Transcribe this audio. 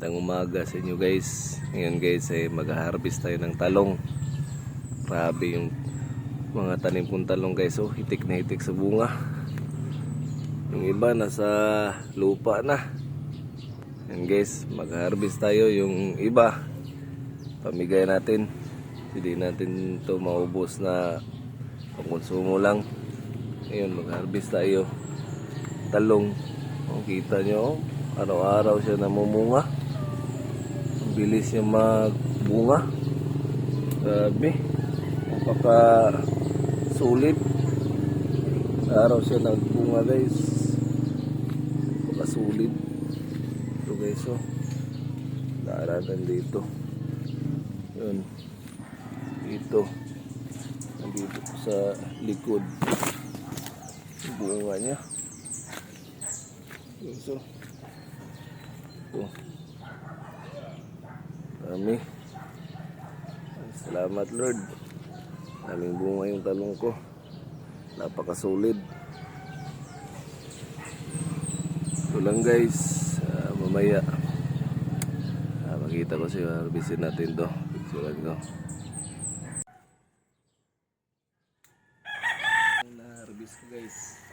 Magandang umaga sa inyo guys. Ngayon guys ay mag-harvest tayo ng talong. Grabe yung mga tanim kong talong guys. Oh, hitik na hitik sa bunga. Yung iba nasa lupa na. Yan guys, mag-harvest tayo. Yung iba, pamigay natin. Hindi natin to maubos na pangkonsumo lang. Ngayon, mag-harvest tayo. Talong. Oh, kita nyo, oh. araw-araw siya namumunga. Bilis niya magbunga. Grabe. Napaka sulit. Araw siya nagbunga guys. Napaka sulit. Ito guys oh. Daaranan dito. Yun. Dito. Nandito sa likod. Bunga niya. Yun so. Ito. Dami. Salamat Lord. Daming bunga yung talong ko. Napakasolid. Ito lang guys. Ah, mamaya. Ah, makita ko siya. Harvestin natin to. Picture ko. Na-harvest ko guys.